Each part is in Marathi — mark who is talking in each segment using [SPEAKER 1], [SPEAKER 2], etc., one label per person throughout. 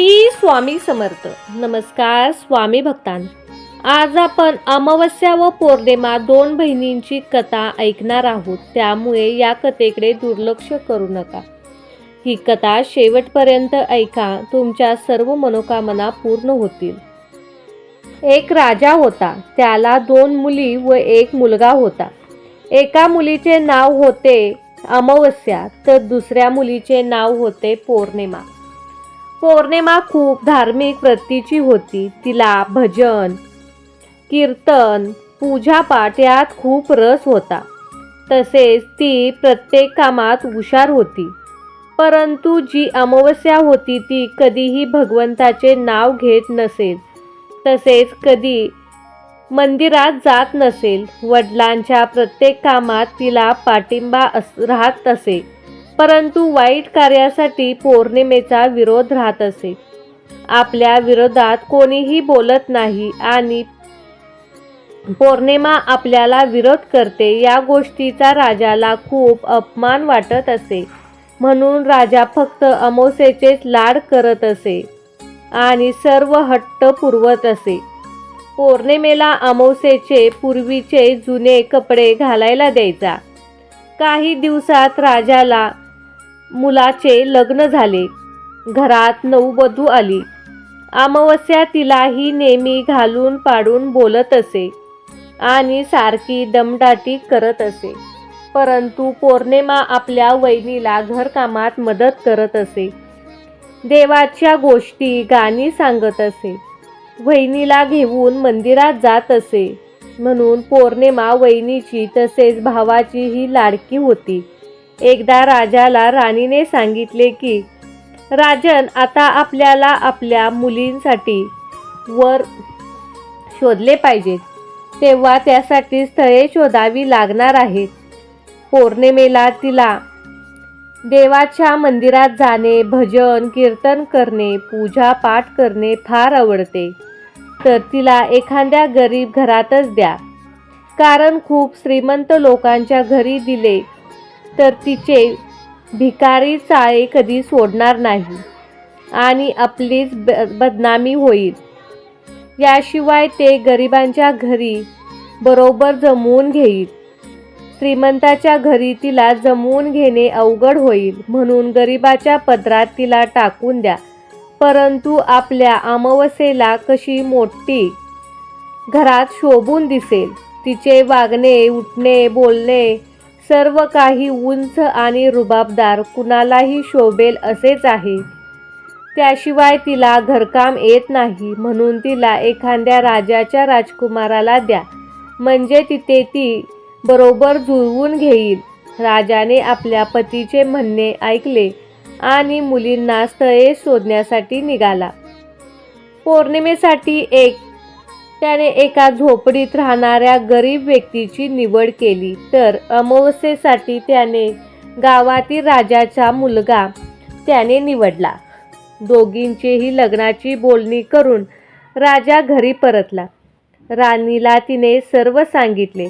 [SPEAKER 1] श्री स्वामी समर्थ. नमस्कार स्वामी भक्तान. आज आपण अमावस्या व पौर्णिमा दोन बहिणींची कथा ऐकणार आहोत. त्यामुळे या कथेकडे दुर्लक्ष करू नका. ही कथा शेवटपर्यंत ऐका. तुमच्या सर्व मनोकामना पूर्ण होतील. एक राजा होता. त्याला दोन मुली व एक मुलगा होता. एका मुलीचे नाव होते अमावस्या तर दुसऱ्या मुलीचे नाव होते पौर्णिमा. पौर्णिमा खूप धार्मिक वृत्तीची होती. तिला भजन कीर्तन पूजापाठ यात खूप रस होता. तसेच ती प्रत्येक कामात हुशार होती. परंतु जी अमावस्या होती ती कधीही भगवंताचे नाव घेत नसेल. तसेच कधी मंदिरात जात नसेल वडिलांच्या प्रत्येक कामात तिला पाठिंबा अस राहत असे. परंतु वाईट कार्यासाठी पौर्णिमेचा विरोध राहत असे. आपल्या विरोधात कोणीही बोलत नाही आणि पौर्णिमा आपल्याला विरोध करते या गोष्टीचा राजाला खूप अपमान वाटत असे. म्हणून राजा फक्त अमावस्येचेच लाड करत असे आणि सर्व हट्ट पुरवत असे. पौर्णिमेला अमोसेचे पूर्वीचे जुने कपडे घालायला द्यायचा. काही दिवसात राजाला मुलाचे लग्न झाले. घरात नववधू आली. अमावस्या तिलाही नेहमी घालून पाडून बोलत असे आणि सारखी दमदाटी करत असे. परंतु पौर्णिमा आपल्या वहिनीला घरकामात मदत करत असे. देवाच्या गोष्टी गाणी सांगत असे. वहिनीला घेऊन मंदिरात जात असे. म्हणून पौर्णिमा वहिनीची तसेच भावाचीही लाडकी होती. एकदा राजाला राणीने सांगितले की राजन आता आपल्याला आपल्या मुलींसाठी वर शोधले पाहिजेत तेव्हा त्यासाठी स्थळे शोधावी लागणार आहेत. पौर्णिमेला तिला देवाच्या मंदिरात जाणे भजन कीर्तन करणे पूजा पाठ करणे फार आवडते. तर तिला एखाद्या गरीब घरातच द्या. कारण खूप श्रीमंत लोकांच्या घरी दिले तर तिचे भिकारी चाळे कधी सोडणार नाही आणि आपलीच ब बदनामी होईल. याशिवाय ते गरिबांच्या घरी बरोबर जमवून घेईल. श्रीमंताच्या घरी तिला जमवून घेणे अवघड होईल म्हणून गरिबाच्या पदरात तिला टाकून द्या. परंतु आपल्या अमावस्येला कशी मोठी घरात शोभून दिसेल. तिचे वागणे उठणे बोलणे सर्व काही उंच आणि रुबाबदार कुणालाही शोभेल असेच आहे. त्याशिवाय तिला घरकाम येत नाही म्हणून तिला एखाद्या राजाच्या राजकुमाराला द्या. म्हणजे तिथे ती बरोबर जुळवून घेईल. राजाने आपल्या पतीचे म्हणणे ऐकले आणि मुलींना स्थळे शोधण्यासाठी निघाला. पौर्णिमेसाठी एक त्याने एका झोपडीत राहणाऱ्या गरीब व्यक्तीची निवड केली. तर अमावस्येसाठी त्याने गावातील राजाचा मुलगा त्याने निवडला. दोघींचेही लग्नाची बोलणी करून राजा घरी परतला. राणीला तिने सर्व सांगितले.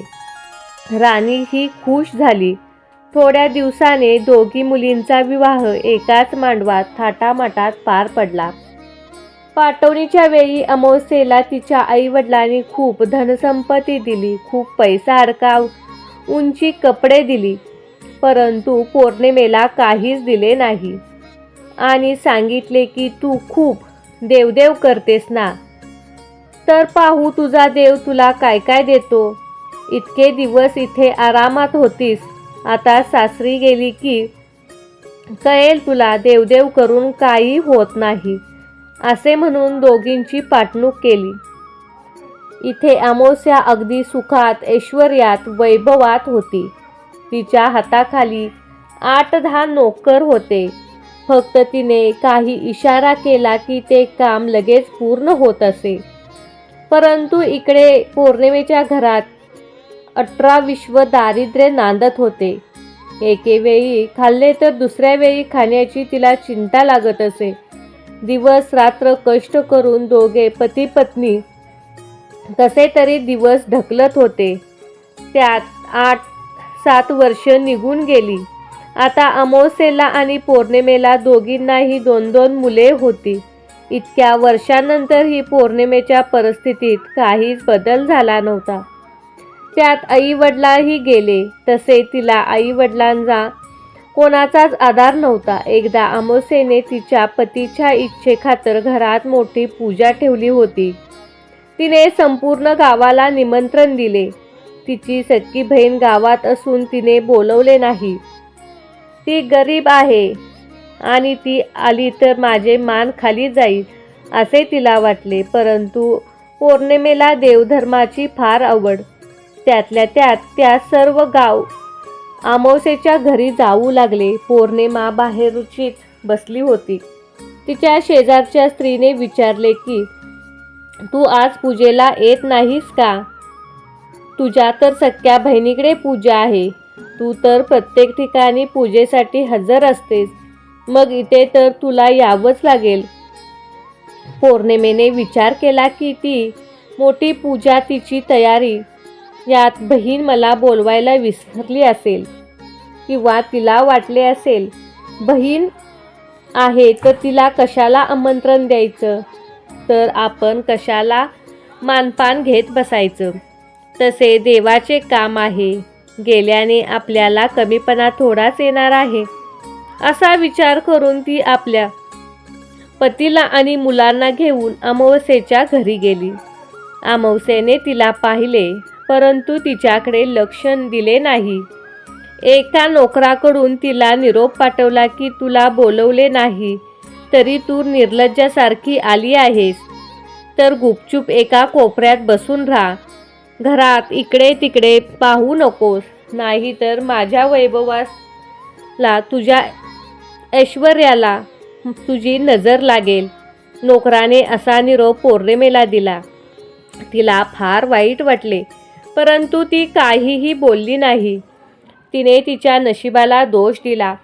[SPEAKER 1] राणी ही खुश झाली. थोड्या दिवसाने दोघी मुलींचा विवाह एकाच मांडवात थाटामाटात पार पडला. पाठवणीच्या वेळी अमावस्येला तिच्या आईवडिलांनी खूप धनसंपत्ती दिली खूप पैसा अडकाव उंची कपडे दिली परंतु पौर्णिमेला काहीच दिले नाही. आणि सांगितले की तू खूप देवदेव करतेस ना. तर पाहू तुझा देव तुला काय काय देतो. इतके दिवस इथे आरामात होतीस. आता सासरी गेली की कळेल तुला देवदेव करून काही होत नाही. असे म्हणून दोघींची पाठणूक केली. इथे अमावस्या अगदी सुखात ऐश्वर्यात वैभवात होती. तिच्या हाताखाली आठ दहा नोकर होते. फक्त तिने काही इशारा केला की ते काम लगेच पूर्ण होत असे. परंतु इकडे पौर्णिमेच्या घरात अठरा विश्व दारिद्र्य नांदत होते. एके वेळी खाल्ले तर दुसऱ्या वेळी खाण्याची तिला चिंता लागत असे. दिवस रात्र कष्ट करून दोघे पती पत्नी कसे तरी दिवस ढकलत होते. त्यात आठ सात वर्ष निघून गेली. आता अमावस्येला आणि पौर्णिमेला दोघींनाही दोन दोन मुले होती. इतक्या वर्षांनंतरही पौर्णिमेच्या परिस्थितीत काहीच बदल झाला नव्हता. त्यात आई वडिलाही गेले. तसे तिला आई वडिलांचा कोणाचाच आधार नव्हता. एकदा आमोसेने तिच्या पतीच्या इच्छेखातर घरात मोठी पूजा ठेवली होती. तिने संपूर्ण गावाला निमंत्रण दिले. तिची सख्खी बहीण गावात असून तिने बोलवले नाही. ती गरीब आहे आणि ती आली तर माझे मान खाली जाईल असे तिला वाटले. परंतु पौर्णिमेला देवधर्माची फार आवड. त्यातल्या त्यात त्या सर्व गाव अमावस्येच्या घरी जाऊ लागले. पौर्णिमा बाहेरचीच बसली होती. तिच्या शेजारच्या स्त्रीने विचारले की तू आज पूजेला येत नाहीस का? तुझ्या तर सख्या बहिणीकडे पूजा आहे. तू तर प्रत्येक ठिकाणी पूजेसाठी हजर असतेस. मग इथे तर तुला यावंच लागेल. पौर्णिमेने विचार केला की ती मोठी पूजा तिची तयारी यात बहीण मला बोलवायला विसरली असेल किंवा तिला वाटले असेल बहीण आहे तर तिला कशाला आमंत्रण द्यायचं? तर आपण कशाला मानपान घेत बसायचं? तसे देवाचे काम आहे. गेल्याने आपल्याला कमीपणा थोडाच येणार आहे. असा विचार करून ती आपल्या पतीला आणि मुलांना घेऊन अमावस्येच्या घरी गेली. अमावस्येने तिला पाहिले. परंतु तिच्याकडे लक्ष दिले नाही. एका नोकराकडून तिला निरोप पाठवला की तुला बोलवले नाही तरी तू निर्लज्जासारखी आली आहेस. तर गुपचूप एका कोपऱ्यात बसून राहा. घरात इकडे तिकडे पाहू नकोस नाही तर माझ्या वैभवाला तुझ्या ऐश्वर्याला तुझी नजर लागेल. नोकराने असा निरोप पौर्णिमेला दिला. तिला फार वाईट वाटले. परंतु ती काहीही बोलली नाही. तिने तिच्या नशिबाला दोष दिला.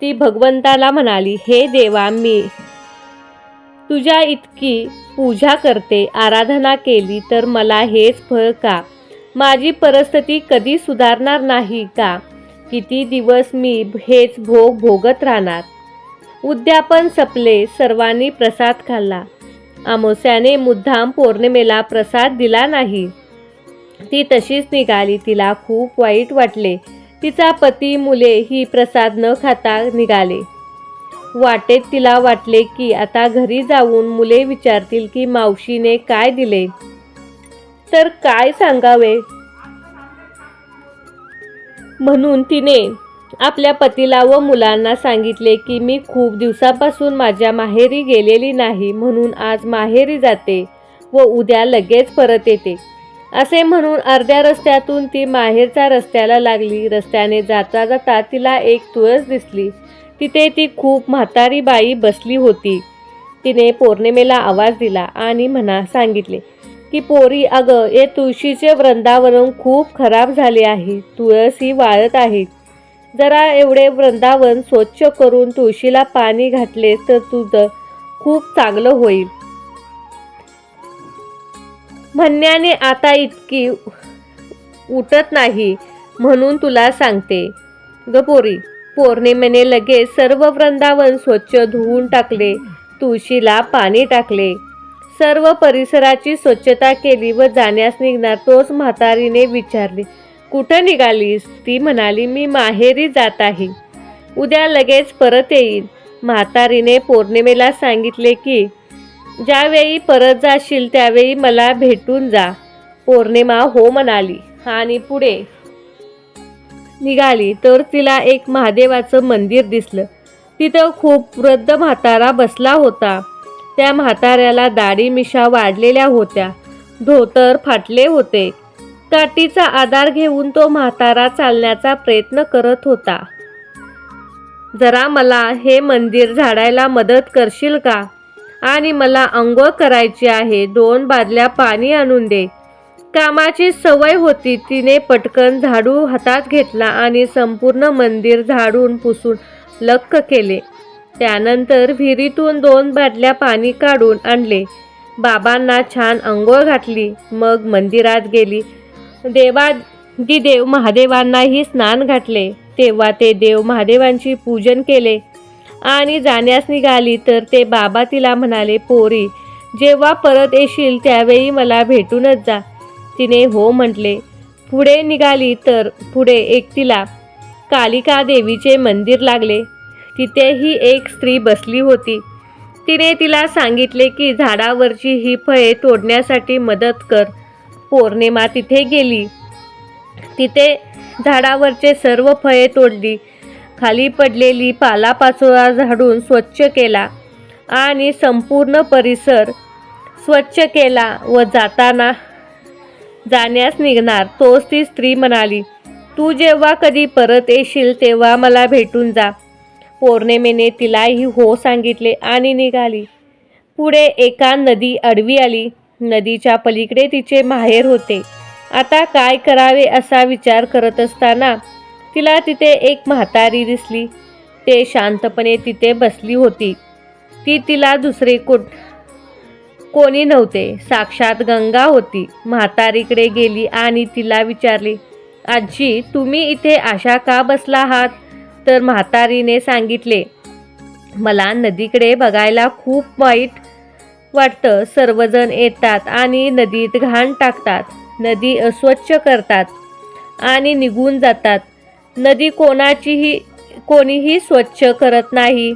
[SPEAKER 1] ती भगवंताला म्हणाली हे देवा मी तुझ्या इतकी पूजा करते आराधना केली तर मला हेच फळ का? माझी परिस्थिती कधी सुधारणार नाही का? किती दिवस मी हेच भोग भोगत राहणार? उद्यापन सपले सर्वांनी प्रसाद खाल्ला. आमोस्याने मुद्दाम पौर्णिमेला प्रसाद दिला नाही. ती तशीच निघाली तिला खूप वाईट वाटले. तिचा पती मुले ही प्रसाद न खाता निघाले. वाटेत तिला वाटले की आता घरी जाऊन मुले विचारतील की मावशीने काय दिले? तर काय सांगावे? म्हणून तिने आपल्या पतीला व मुलांना सांगितले की मी खूप दिवसापासून माझ्या माहेरी गेलेली नाही म्हणून आज माहेरी जाते व उद्या लगेच परत येते. असे म्हणून अर्ध्या रस्त्यातून ती माहेरच्या रस्त्याला लागली. रस्त्याने जाता जाता तिला एक तुळस दिसली. तिथे ती खूप म्हातारी बाई बसली होती. तिने पौर्णिमेला आवाज दिला आणि म्हणा सांगितले की पोरी अगं हे तुळशीचे वृंदावन खूप खराब झाले आहे. तुळस ही वाळत आहे. जरा एवढे वृंदावन स्वच्छ करून तुळशीला पाणी घातले तर तुझं खूप चांगलं होईल. म्हणण्याने आता इतकी उठत नाही म्हणून तुला सांगते. ग पोरी पौर्णिमेने लगेच सर्व वृंदावन स्वच्छ धुवून टाकले तुळशीला पाणी टाकले. सर्व परिसराची स्वच्छता केली व जाण्यास निघणार तोच म्हातारीने विचारले कुठं निघालीस? ती म्हणाली मी माहेरी जात आहे. उद्या लगेच परत येईल म्हातारीने पौर्णिमेला सांगितले की ज्यावेळी परत जाशील त्यावेळी मला भेटून जा. पौर्णिमा हो म्हणाली. आणि पुढे निघाली. तर तिला एक महादेवाचं मंदिर दिसलं. तिथं खूप वृद्ध म्हातारा बसला होता. त्या म्हाताऱ्याला दाढी मिशा वाढलेल्या होत्या. धोतर फाटले होते. काठीचा आधार घेऊन तो म्हातारा चालण्याचा प्रयत्न करत होता. जरा मला हे मंदिर झाडायला मदत करशील का? आणि मला अंघोळ करायची आहे. दोन बादल्या पाणी आणून दे. कामाची सवय होती. तिने पटकन झाडू हातात घेतला आणि संपूर्ण मंदिर झाडून पुसून लक्क केले. त्यानंतर विहिरीतून दोन बादल्या पाणी काढून आणले. बाबांना छान अंघोळ घातली. मग मंदिरात गेली. देवा देव महादेवांनाही स्नान घातले. तेव्हा ते देव महादेवांची पूजन केले. आणि जाण्यास निघाली तर ते बाबा तिला म्हणाले पोरी जेव्हा परत येशील त्यावेळी मला भेटूनच जा. तिने हो म्हटले. पुढे निघाली तर पुढे एकटीला कालिका देवीचे मंदिर लागले. तिथेही एक स्त्री बसली होती. तिने तिला सांगितले की झाडावरची ही फळे तोडण्यासाठी मदत कर. पौर्णिमा तिथे गेली. तिथे झाडावरचे सर्व फळे तोडली. खाली पडलेली पालापाचोळा झाडून स्वच्छ केला आणि संपूर्ण परिसर स्वच्छ केला व जाताना जाण्यास निघणार तोच ती स्त्री म्हणाली तू जेव्हा कधी परत येशील तेव्हा मला भेटून जा. पौर्णिमेने तिलाही हो सांगितले आणि निघाली. पुढे एका नदी अडवी आली. नदीच्या पलीकडे तिचे माहेर होते. आता काय करावे असा विचार करत असताना तिला तिथे एक म्हातारी दिसली. ते शांतपणे तिथे बसली होती. ती तिला दुसरे कुठ कोणी नव्हते. साक्षात गंगा होती. म्हातारीकडे गेली आणि तिला विचारली आजी तुम्ही इथे अशा का बसला आहात? तर म्हातारीने सांगितले मला नदीकडे बघायला खूप वाईट वाटतं. सर्वजण येतात आणि नदीत घाण टाकतात. नदी अस्वच्छ करतात आणि निघून जातात. नदी कोणाचीही कोणीही स्वच्छ करत नाही.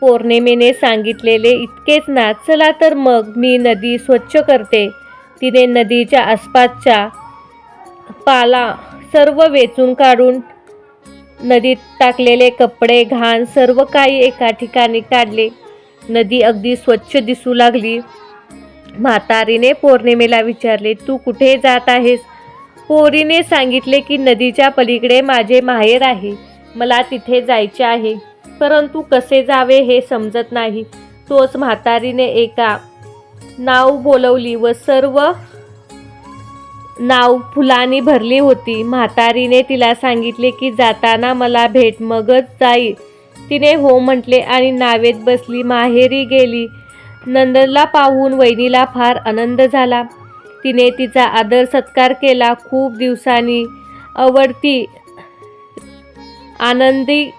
[SPEAKER 1] पौर्णिमेने सांगितलेले इतकेच ना चला तर मग मी नदी स्वच्छ करते. तिने नदीच्या आसपासच्या पाला सर्व वेचून काढून नदीत टाकलेले कपडे घाण सर्व काही एका ठिकाणी काढले. नदी अगदी स्वच्छ दिसू लागली. म्हातारीने पौर्णिमेला विचारले तू कुठे जात आहेस? पोरीने सांगितले की नदीच्या पलीकडे माझे माहेर आहे. मला तिथे जायचे आहे. परंतु कसे जावे हे समजत नाही. तोच म्हातारीने एका नाव बोलवली व सर्व नाव फुलांनी भरली होती. म्हातारीने तिला सांगितले की जाताना मला भेट मगच जाईल तिने हो म्हटले आणि नावेत बसली. माहेरी गेली. नंदनला पाहून वहिनीला फार आनंद झाला. तिने तिचा आदर सत्कार केला खूप दिवसांनी. आवडती आनंदी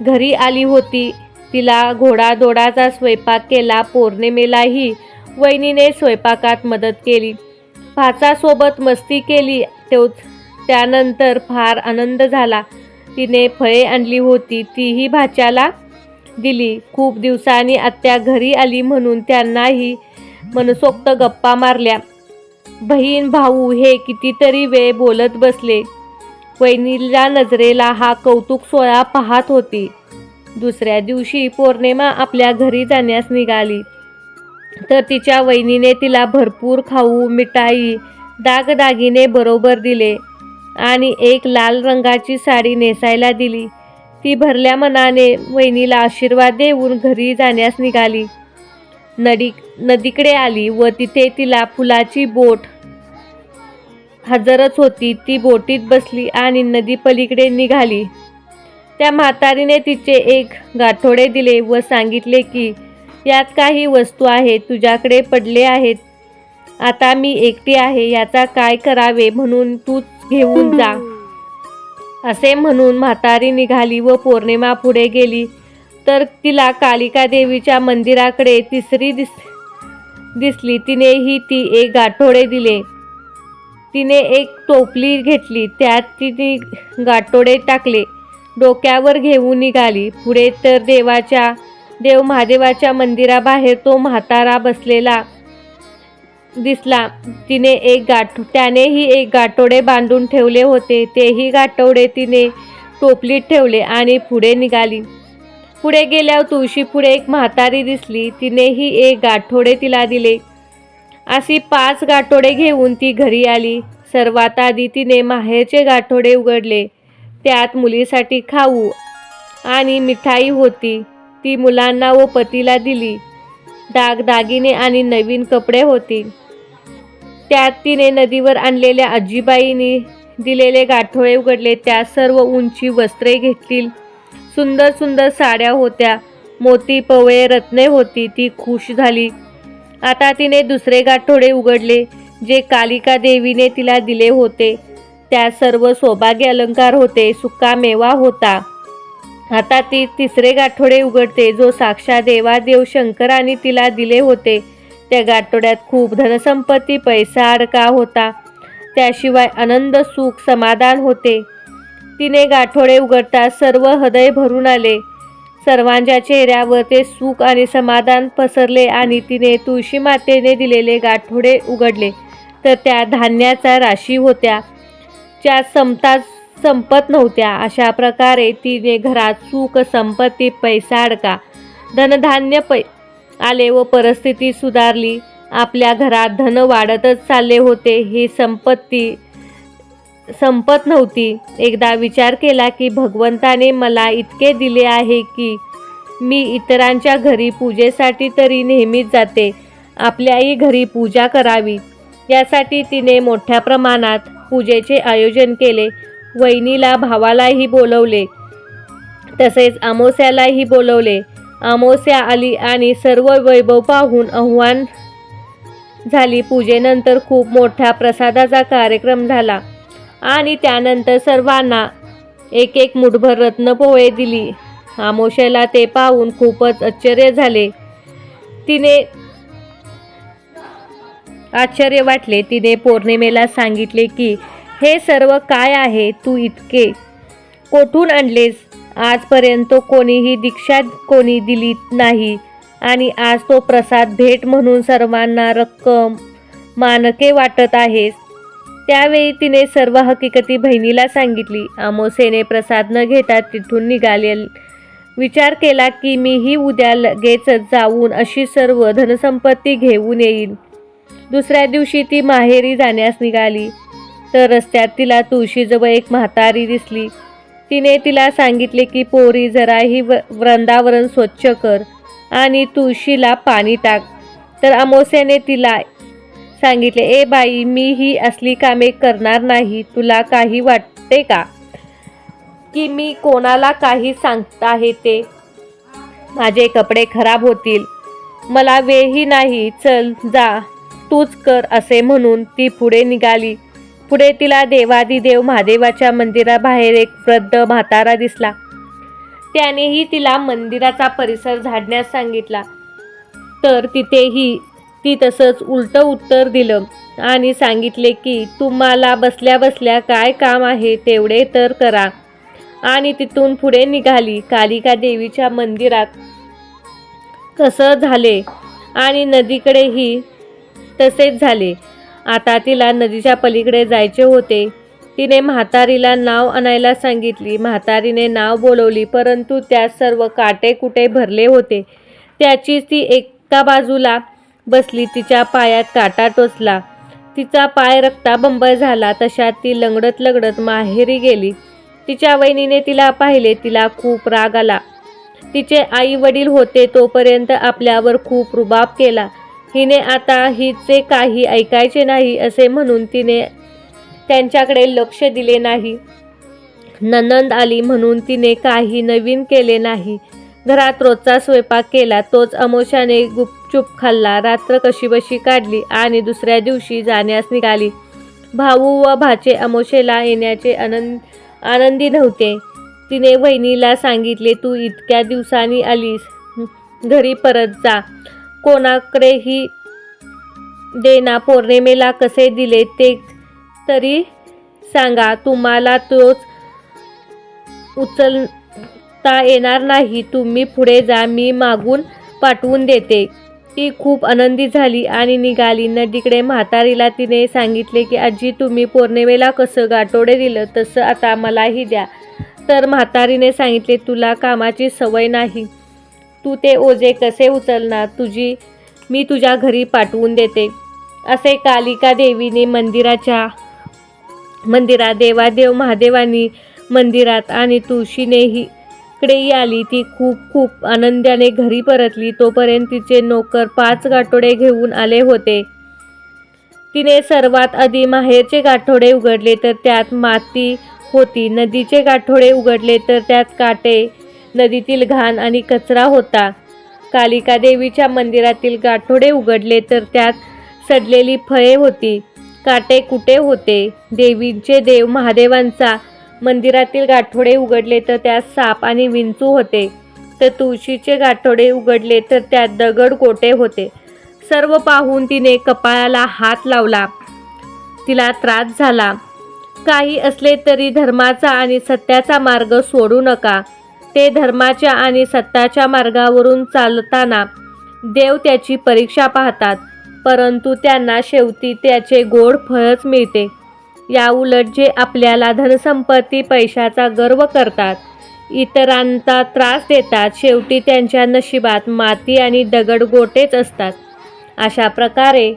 [SPEAKER 1] घरी आली होती. तिला घोडादोडाचा स्वयंपाक केला पौर्णिमेलाही वहिनीने स्वयंपाकात मदत केली. भाचासोबत मस्ती केली तोच त्यानंतर फार आनंद झाला. तिने फळे आणली होती तीही भाच्याला दिली. खूप दिवसांनी आत्या घरी आली म्हणून त्यांनाही मनसोक्त गप्पा मारल्या. बहीण भाऊ हे कितीतरी वेळ बोलत बसले. वहिनीला नजरेला हा कौतुक सोहळा पाहत होती. दुसऱ्या दिवशी पौर्णिमा आपल्या घरी जाण्यास निघाली. तर तिच्या वहिनीने तिला भरपूर खाऊ मिठाई दागदागिने बरोबर दिले आणि एक लाल रंगाची साडी नेसायला दिली. ती भरल्या मनाने वहिनीला आशीर्वाद देऊन घरी जाण्यास निघाली. नदी नदीकडे आली व तिथे तिला फुलाची बोट हजरच होती. ती बोटीत बसली आणि नदी पलीकडे निघाली. त्या म्हातारीने तिचे एक गाठोडे दिले व सांगितले की यात काही वस्तू आहेत तुझ्याकडे पडले आहेत. आता मी एकटी आहे याचा काय करावे म्हणून तूच घेऊन जा. असे म्हणून म्हातारी निघाली व पौर्णिमा पुढे गेली. तर तिला कालिका देवीच्या मंदिराकडे तिसरी दिस दिसली. तिनेही ती एक गाठोडे दिले. तिने एक टोपली घेतली. त्यात तिने गाठोडे टाकले. डोक्यावर घेऊन निघाली. पुढे तर देवाच्या देव महादेवाच्या मंदिराबाहेर तो म्हातारा बसलेला दिसला. तिने एक गाठ त्यानेही एक गाठोडे बांधून ठेवले होते. तेही गाठोडे तिने टोपलीत ठेवले आणि पुढे निघाली. पुढे गेल्यावर तुळशी पुढे एक म्हातारी दिसली. तिनेही एक गाठोडे तिला दिले. अशी पाच गाठोडे घेऊन ती घरी आली. सर्वात आधी तिने माहेरचे गाठोडे उघडले. त्यात मुलीसाठी खाऊ आणि मिठाई होती. ती मुलांना व पतीला दिली. दागदागिने आणि नवीन कपडे होती. त्यात तिने नदीवर आणलेल्या आजीबाईंनी दिलेले गाठोळे उघडले. त्यात सर्व उंची वस्त्रे घेतली. सुंदर सुंदर साड्या होत्या. मोती पवळे रत्ने होती. ती खुश झाली. आता तिने दुसरे गाठोडे उघडले जे कालिका देवीने तिला दिले होते. त्या सर्व सौभाग्य अलंकार होते सुका मेवा होता. आता ती तिसरे गाठोडे उघडते जो साक्षात देवादेव शंकराने तिला दिले होते. त्या गाठोड्यात खूप धनसंपत्ती पैसा अडका होता. त्याशिवाय आनंद सुख समाधान होते. तिने गाठोडे उघडता सर्व हृदय भरून आले. सर्वांच्या चेहऱ्यावर ते सुख आणि समाधान पसरले आणि तिने तुळशी मातेने दिलेले गाठोडे उघडले. तर त्या धान्याच्या राशी होत्या. ज्या संपता संपत नव्हत्या अशा प्रकारे तिने घरात सुख संपत्ती पैसा अडका धनधान्य पै आले व परिस्थिती सुधारली. आपल्या घरात धन वाढतच चालले होते. ही संपत्ती संपत नव्हती. एकदा विचार केला की भगवंताने मला इतके दिले आहे की मी इतरांच्या घरी पूजेसाठी तरी नेहमीच जाते. आपल्याही घरी पूजा करावी. यासाठी तिने मोठ्या प्रमाणात पूजेचे आयोजन केले. वहिनीला भावालाही बोलवले. तसेच अमावस्यालाही बोलवले. अमावस्या आली आणि सर्व वैभव पाहून आव्हान झाली. पूजेनंतर खूप मोठ्या प्रसादाचा कार्यक्रम झाला. आणि त्यानंतर सर्वांना एक एक मुठभर रत्नपोळे दिली. आमोशाला ते पाहून खूपच आश्चर्य झाले. तिने आश्चर्य वाटले. तिने पौर्णिमेला सांगितले की हे सर्व काय आहे? तू इतके कोठून आणलेस? आजपर्यंत कोणीही दीक्षा कोणी दिली नाही. आणि आज तो प्रसाद भेट म्हणून सर्वांना रक्कम मानके वाटत आहेस. त्यावेळी तिने सर्व हकीकती बहिणीला सांगितली. आमोसेने प्रसाद न घेता तिथून निघाले. विचार केला की मीही उद्या लगेचच जाऊन अशी सर्व धनसंपत्ती घेऊन येईल दुसऱ्या दिवशी ती माहेरी जाण्यास निघाली. तर रस्त्यात तिला तुळशीजवळ एक म्हातारी दिसली. तिने तिला सांगितले की पोरी जराही व वृंदावरण स्वच्छ कर आणि तुळशीला पाणी टाक. तर अमोस्याने तिला सांगितले ए बाई मी ही असली कामे करणार नाही तुला काही वाटते का? की मी कोणाला काही सांगत आहे ते? माझे कपडे खराब होतील. मला वेळही नाही चल जा तूच कर असे म्हणून ती पुढे निघाली. पुढे तिला देवादिदेव महादेवाच्या मंदिराबाहेर एक वृद्ध म्हातारा दिसला. त्यानेही तिला मंदिराचा परिसर झाडण्यास सांगितला. तर तिथेही ती तसंच उलटं उत्तर दिलं आणि सांगितले की तुम्हाला बसल्या बसल्या काय काम आहे तेवढे तर करा. आणि तिथून पुढे निघाली कालिका देवीच्या मंदिरात. कसं झाले? आणि नदीकडेही तसेच झाले. आता तिला नदीच्या पलीकडे जायचे होते. तिने म्हातारीला नाव आणायला सांगितली. म्हातारीने नाव बोलवली परंतु त्यात सर्व काटे कुटे भरले होते. त्याची ती एका बाजूला बसली तिच्या पायात काटा टोचला. तिचा पाय रक्ताबंबळ झाला तशा ती लंगडत लंगडत माहेरी गेली. तिच्या वहिनीने तिला पाहिले तिला खूप राग आला. तिचे आई वडील होते तोपर्यंत आपल्यावर खूप रुबाब केला. हिने आता हिचे काही ऐकायचे नाही असे म्हणून तिने त्यांच्याकडे लक्ष दिले नाही. ननंद आली म्हणून तिने काही नवीन केले नाही. घरात रोजचा स्वयंपाक केला तोच अमोशाने चुप खाल्ला रात्र कशीबशी काढली आणि दुसऱ्या दिवशी जाण्यास निघाली. भाऊ व भाचे अमोशेला येण्याचे आनंद आनंदी नव्हते. तिने वहिनीला सांगितले तू इतक्या दिवसांनी आलीस. घरी परत जा. कोणाकडेही देना पौर्णिमेला कसे दिले ते तरी सांगा. तुम्हाला तोच उचलता येणार नाही. तुम्ही पुढे जा. मी मागून पाठवून देते. ती खूप आनंदी झाली आणि निघाली. नदीकडे म्हातारीला तिने सांगितले की आजी तुम्ही पौर्णिमेला कसं गाठोडे दिलं तसं आता मलाही द्या. तर म्हातारीने सांगितले तुला कामाची सवय नाही. तू ते ओझे कसे उचलणार? तुझी मी तुझ्या घरी पाठवून देते. असे कालिका देवीने मंदिराच्या मंदिरात देवादेव महादेवानी मंदिरात आणि तुळशीनेही इकडेही आली ती खूप खूप आनंदाने घरी परतली. तोपर्यंत तिचे नोकर पाच गाठोडे घेऊन आले होते. तिने सर्वात आधी माहेरचे गाठोडे उघडले तर त्यात माती होती. नदीचे गाठोडे उघडले तर त्यात काटे नदीतील घाण आणि कचरा होता. कालिका देवीच्या मंदिरातील गाठोडे उघडले तर त्यात सडलेली फळे होती. काटे कुटे होते. देवीचे देव महादेवांचा मंदिरातील गाठोडे उघडले तर त्यात साप आणि विंचू होते. तर तुळशीचे गाठोडे उघडले तर त्यात दगड गोटे होते. सर्व पाहून तिने कपाळाला हात लावला. तिला त्रास झाला. काही असले तरी धर्माचा आणि सत्याचा मार्ग सोडू नका. ते धर्माच्या आणि सत्याच्या मार्गावरून चालताना देव त्याची परीक्षा पाहतात परंतु त्यांना शेवटी त्याचे गोड फळच मिळते. याउलट जे आपल्याला धनसंपत्ती पैशाचा गर्व करतात इतरांचा त्रास देतात शेवटी त्यांच्या नशिबात माती आणि दगड गोटेच असतात. अशा प्रकारे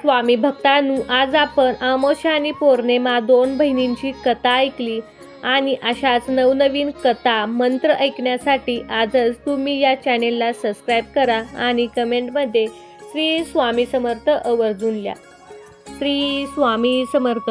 [SPEAKER 1] स्वामी भक्तांनू आज आपण आमोशा आणि पौर्णिमा दोन बहिणींची कथा ऐकली आणि अशाच नवनवीन कथा मंत्र ऐकण्यासाठी आजच तुम्ही या चॅनेलला सबस्क्राईब करा आणि कमेंटमध्ये श्री स्वामी समर्थ आवर्जून लिहा. श्री स्वामी समर्थ.